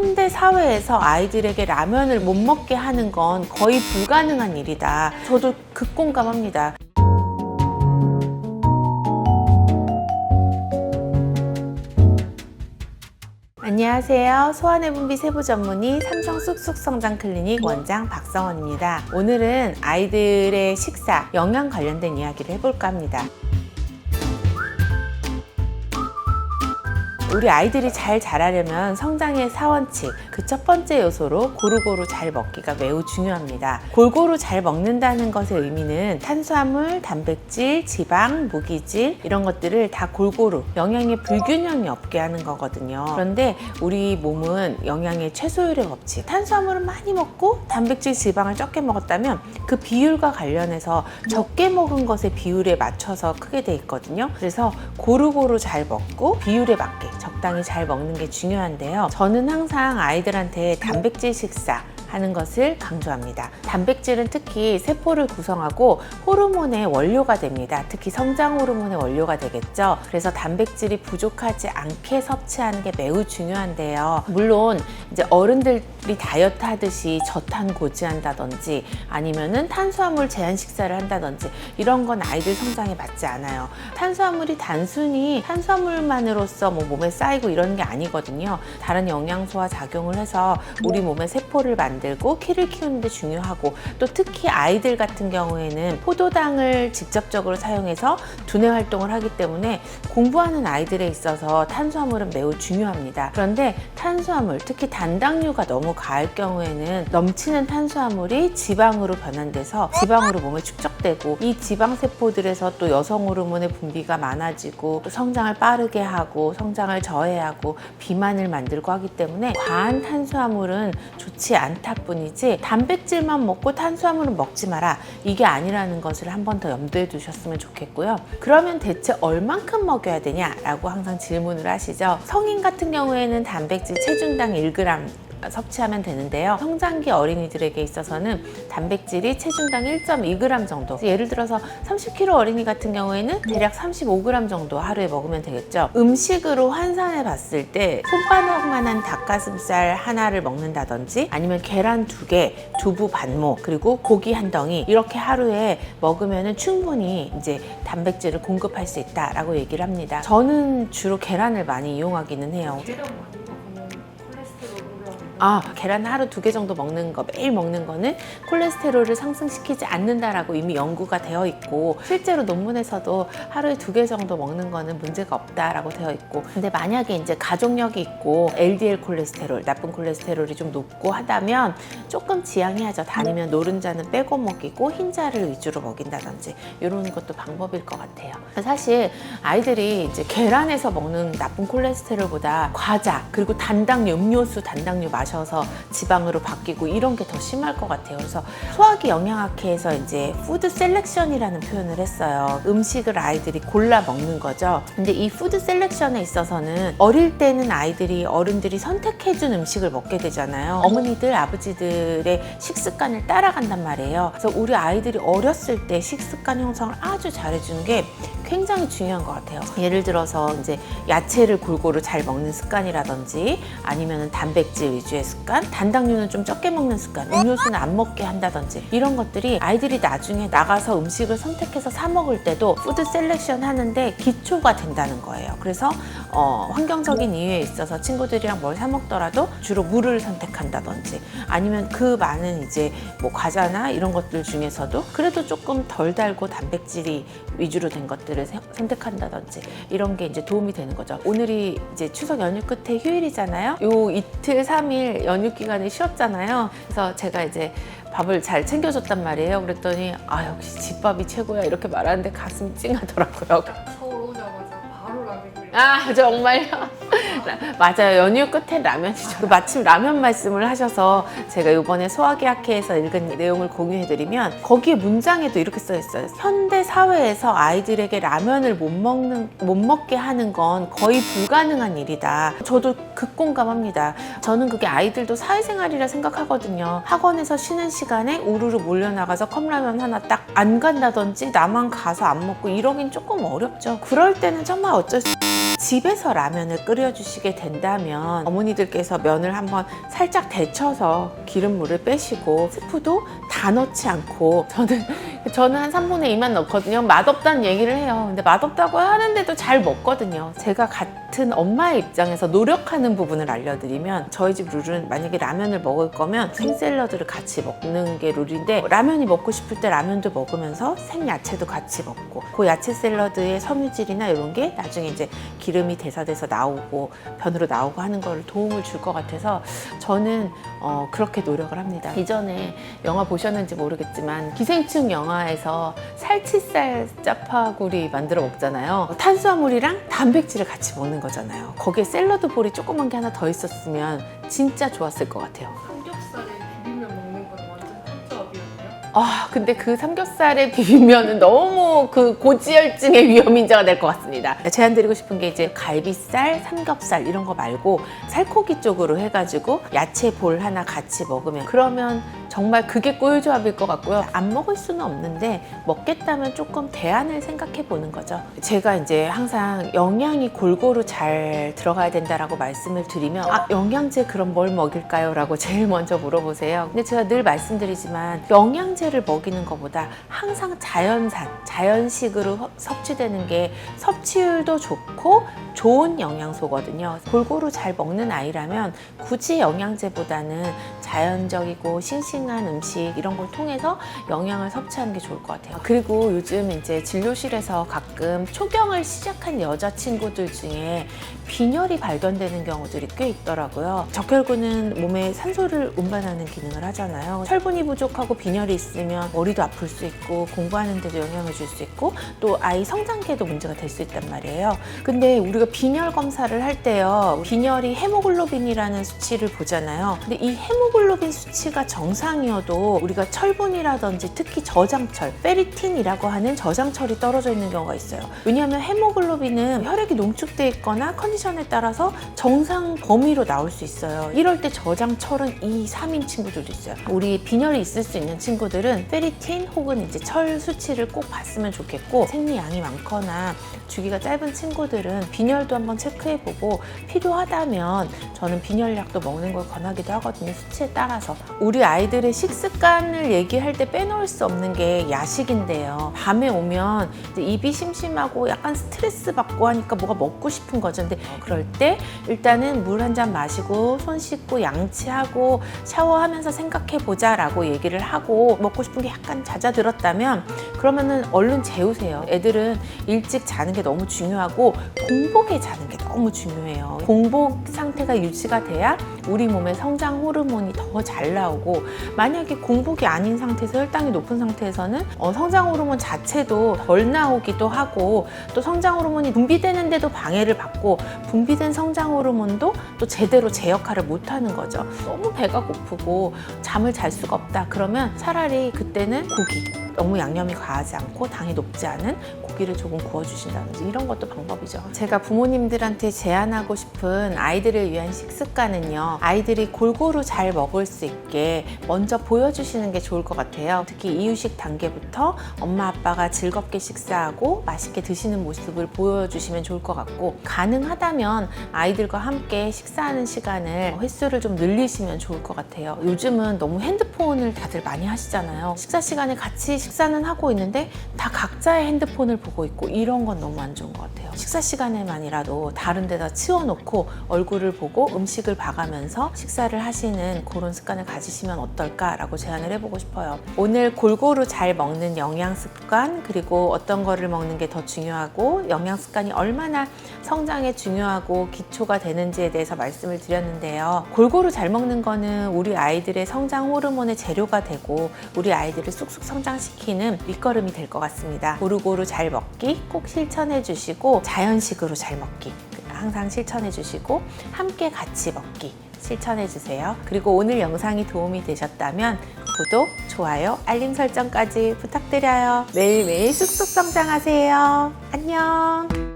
현대 사회에서 아이들에게 라면을 못 먹게 하는 건 거의 불가능한 일이다. 저도 극공감합니다. 안녕하세요. 소아내 분비 세부 전문의 삼성 쑥쑥 성장 클리닉 원장 박성원입니다. 오늘은 아이들의 식사, 영양 관련된 이야기를 해볼까 합니다. 우리 아이들이 잘 자라려면 성장의 사원칙, 그 첫 번째 요소로 고루고루 잘 먹기가 매우 중요합니다. 골고루 잘 먹는다는 것의 의미는 탄수화물, 단백질, 지방, 무기질 이런 것들을 다 골고루 영양의 불균형이 없게 하는 거거든요. 그런데 우리 몸은 영양의 최소율의 법칙, 탄수화물을 많이 먹고 단백질, 지방을 적게 먹었다면 그 비율과 관련해서 적게 먹은 것의 비율에 맞춰서 크게 돼 있거든요. 그래서 고루고루 잘 먹고 비율에 맞게 적당히 잘 먹는 게 중요한데요. 저는 항상 아이들한테 단백질 식사 하는 것을 강조합니다. 단백질은 특히 세포를 구성하고 호르몬의 원료가 됩니다. 특히 성장 호르몬의 원료가 되겠죠. 그래서 단백질이 부족하지 않게 섭취하는 게 매우 중요한데요. 물론 이제 어른들이 다이어트 하듯이 저탄 고지한다든지 아니면은 탄수화물 제한 식사를 한다든지 이런 건 아이들 성장에 맞지 않아요. 탄수화물이 단순히 탄수화물만으로서 뭐 몸에 쌓이고 이런 게 아니거든요. 다른 영양소와 작용을 해서 우리 몸의 세포를 만 들고 키를 키우는데 중요하고 또 특히 아이들 같은 경우에는 포도당을 직접적으로 사용해서 두뇌 활동을 하기 때문에 공부하는 아이들에 있어서 탄수화물은 매우 중요합니다. 그런데 탄수화물, 특히 단당류가 너무 가할 경우에는 넘치는 탄수화물이 지방으로 변환돼서 지방으로 몸에 축적되고 이 지방 세포들에서 또 여성 호르몬의 분비가 많아지고 또 성장을 빠르게 하고 성장을 저해하고 비만을 만들고 하기 때문에 과한 탄수화물은 좋지 않다 뿐이지 단백질만 먹고 탄수화물은 먹지 마라 이게 아니라는 것을 한 번 더 염두에 두셨으면 좋겠고요. 그러면 대체 얼만큼 먹여야 되냐라고 항상 질문을 하시죠. 성인 같은 경우에는 단백질 체중당 1g 섭취하면 되는데요. 성장기 어린이들에게 있어서는 단백질이 체중당 1.2g 정도. 예를 들어서 30kg 어린이 같은 경우에는 대략 35g 정도 하루에 먹으면 되겠죠. 음식으로 환산해 봤을 때 손바닥만한 닭가슴살 하나를 먹는다든지 아니면 계란 두 개, 두부 반모, 그리고 고기 한 덩이 이렇게 하루에 먹으면 충분히 이제 단백질을 공급할 수 있다라고 얘기를 합니다. 저는 주로 계란을 많이 이용하기는 해요. 아, 계란 하루 두 개 정도 먹는 거, 매일 먹는 거는 콜레스테롤을 상승시키지 않는다라고 이미 연구가 되어 있고, 실제로 논문에서도 하루에 두 개 정도 먹는 거는 문제가 없다라고 되어 있고, 근데 만약에 이제 가족력이 있고, LDL 콜레스테롤, 나쁜 콜레스테롤이 좀 높고 하다면 조금 지양해야죠. 다니면 노른자는 빼고 먹이고, 흰자를 위주로 먹인다든지, 이런 것도 방법일 것 같아요. 사실 아이들이 이제 계란에서 먹는 나쁜 콜레스테롤보다 과자, 그리고 단당류, 음료수, 단당류 마 셔서 지방으로 바뀌고 이런 게 더 심할 것 같아요. 그래서 소화기 영양학회에서 이제 푸드 셀렉션이라는 표현을 했어요. 음식을 아이들이 골라 먹는 거죠. 근데 이 푸드 셀렉션에 있어서는 어릴 때는 아이들이 어른들이 선택해준 음식을 먹게 되잖아요. 어머니들, 아버지들의 식습관을 따라간단 말이에요. 그래서 우리 아이들이 어렸을 때 식습관 형성을 아주 잘해주는 게 굉장히 중요한 것 같아요. 예를 들어서 이제 야채를 골고루 잘 먹는 습관이라든지 아니면 단백질 위주의 습관, 단당류는 좀 적게 먹는 습관, 음료수는 안 먹게 한다든지 이런 것들이 아이들이 나중에 나가서 음식을 선택해서 사 먹을 때도 푸드 셀렉션 하는데 기초가 된다는 거예요. 그래서 어, 환경적인 이유에 있어서 친구들이랑 뭘 사 먹더라도 주로 물을 선택한다든지 아니면 그 많은 이제 뭐 과자나 이런 것들 중에서도 그래도 조금 덜 달고 단백질이 위주로 된 것들을 세- 선택한다든지 이런 게 이제 도움이 되는 거죠. 오늘이 이제 추석 연휴 끝에 휴일이잖아요. 요 이틀, 삼일 연휴 기간에 쉬었잖아요. 그래서 제가 이제 밥을 잘 챙겨줬단 말이에요. 그랬더니 아 역시 집밥이 최고야 이렇게 말하는데 가슴이 찡하더라고요. 서울 오자마자 바로 라면 끓여 아 정말요? 맞아요. 연휴 끝에 라면이죠. 마침 라면 말씀을 하셔서 제가 이번에 소화기 학회에서 읽은 내용을 공유해드리면 거기에 문장에도 이렇게 써 있어요. 현대 사회에서 아이들에게 라면을 못 먹는 못 먹게 하는 건 거의 불가능한 일이다. 저도 극공감합니다. 저는 그게 아이들도 사회생활이라 생각하거든요. 학원에서 쉬는 시간에 우르르 몰려 나가서 컵라면 하나 딱 안 간다든지 나만 가서 안 먹고 이러긴 조금 어렵죠. 그럴 때는 정말 어쩔 수 집에서 라면을 끓여주시게 된다면 어머니들께서 면을 한번 살짝 데쳐서 기름물을 빼시고 스프도 다 넣지 않고 저는 저는 한 3분의 2만 넣거든요. 맛없다는 얘기를 해요. 근데 맛없다고 하는데도 잘 먹거든요. 제가 같은 엄마의 입장에서 노력하는 부분을 알려드리면 저희 집 룰은 만약에 라면을 먹을 거면 생샐러드를 같이 먹는 게 룰인데 라면이 먹고 싶을 때 라면도 먹으면서 생야채도 같이 먹고 그 야채 샐러드의 섬유질이나 이런 게 나중에 이제 기름이 대사돼서 나오고 변으로 나오고 하는 걸 도움을 줄 것 같아서 저는 어, 그렇게 노력을 합니다. 이전에 영화 보셨는지 모르겠지만 기생충 영화에서 살치살 짜파구리 만들어 먹잖아요. 탄수화물이랑 단백질을 같이 먹는 거잖아요. 거기에 샐러드 볼이 조그만 게 하나 더 있었으면 진짜 좋았을 것 같아요. 아, 근데 그 삼겹살에 비비면은 너무 그 고지혈증의 위험 인자가 될 것 같습니다. 제안 드리고 싶은 게 이제 갈비살, 삼겹살 이런 거 말고 살코기 쪽으로 해가지고 야채 볼 하나 같이 먹으면 그러면 정말 그게 꿀조합일 것 같고요. 안 먹을 수는 없는데 먹겠다면 조금 대안을 생각해 보는 거죠. 제가 이제 항상 영양이 골고루 잘 들어가야 된다라고 말씀을 드리면 아, 영양제 그럼 뭘 먹일까요? 라고 제일 먼저 물어보세요. 근데 제가 늘 말씀드리지만 영양제를 먹이는 것보다 항상 자연산, 자연식으로 허- 섭취되는 게 섭취율도 좋고 좋은 영양소거든요. 골고루 잘 먹는 아이라면 굳이 영양제보다는 자연적이고 싱싱 한 음식 이런 걸 통해서 영양을 섭취하는 게 좋을 것 같아요. 그리고 요즘 이제 진료실에서 가끔 초경을 시작한 여자친구들 중에 빈혈이 발견되는 경우들이 꽤 있더라고요. 적혈구는 몸에 산소를 운반하는 기능을 하잖아요. 철분이 부족하고 빈혈이 있으면 머리도 아플 수 있고 공부하는 데도 영향을 줄 수 있고 또 아이 성장기에도 문제가 될 수 있단 말이에요. 근데 우리가 빈혈 검사를 할 때요. 빈혈이 헤모글로빈이라는 수치를 보잖아요. 근데 이 헤모글로빈 수치가 정상이어도 우리가 철분이라든지 특히 저장철, 페리틴이라고 하는 저장철이 떨어져 있는 경우가 있어요. 왜냐하면 헤모글로빈은 혈액이 농축돼 있거나 컨디 션에 따라서 정상 범위로 나올 수 있어요. 이럴 때 저장 철은 2, 3인 친구들도 있어요. 우리 빈혈이 있을 수 있는 친구들은 페리틴 혹은 이제 철 수치를 꼭 봤으면 좋겠고 생리양이 많거나 주기가 짧은 친구들은 빈혈도 한번 체크해보고 필요하다면 저는 빈혈약도 먹는 걸 권하기도 하거든요. 수치에 따라서. 우리 아이들의 식습관을 얘기할 때 빼놓을 수 없는 게 야식인데요. 밤에 오면 입이 심심하고 약간 스트레스 받고 하니까 뭐가 먹고 싶은 거죠. 근데 그럴 때 일단은 물 한 잔 마시고 손 씻고 양치하고 샤워하면서 생각해 보자 라고 얘기를 하고 먹고 싶은 게 약간 잦아들었다면 그러면은 얼른 재우세요. 애들은 일찍 자는 게 너무 중요하고 공복에 자는 게 너무 중요해요. 공복 상태가 유지가 돼야 우리 몸의 성장 호르몬이 더 잘 나오고 만약에 공복이 아닌 상태에서 혈당이 높은 상태에서는 어, 성장 호르몬 자체도 덜 나오기도 하고 또 성장 호르몬이 분비되는데도 방해를 받고 분비된 성장 호르몬도 또 제대로 제 역할을 못 하는 거죠. 너무 배가 고프고 잠을 잘 수가 없다. 그러면 차라리 그때는 고기. 너무 양념이 과하지 않고 당이 높지 않은 고기를 조금 구워주신다든지 이런 것도 방법이죠. 제가 부모님들한테 제안하고 싶은 아이들을 위한 식습관은요. 아이들이 골고루 잘 먹을 수 있게 먼저 보여주시는 게 좋을 것 같아요. 특히 이유식 단계부터 엄마 아빠가 즐겁게 식사하고 맛있게 드시는 모습을 보여주시면 좋을 것 같고 가능하다면 아이들과 함께 식사하는 시간을 횟수를 좀 늘리시면 좋을 것 같아요. 요즘은 너무 핸드폰을 다들 많이 하시잖아요. 식사 시간에 같이 식사는 하고 있는데 다 각자의 핸드폰을 보고 있고 이런 건 너무 안 좋은 것 같아요. 식사 시간에만이라도 다른 데다 치워놓고 얼굴을 보고 음식을 봐가면서 식사를 하시는 그런 습관을 가지시면 어떨까라고 제안을 해보고 싶어요. 오늘 골고루 잘 먹는 영양 습관 그리고 어떤 거를 먹는 게 더 중요하고 영양 습관이 얼마나 성장에 중요하고 기초가 되는지에 대해서 말씀을 드렸는데요. 골고루 잘 먹는 거는 우리 아이들의 성장 호르몬의 재료가 되고 우리 아이들을 쑥쑥 성장시키는 밑거름이 될 것 같습니다. 고루고루 잘 먹기 꼭 실천해 주시고 자연식으로 잘 먹기 항상 실천해 주시고 함께 같이 먹기 실천해 주세요. 그리고 오늘 영상이 도움이 되셨다면 구독, 좋아요, 알림 설정까지 부탁드려요. 매일매일 쑥쑥 성장하세요. 안녕.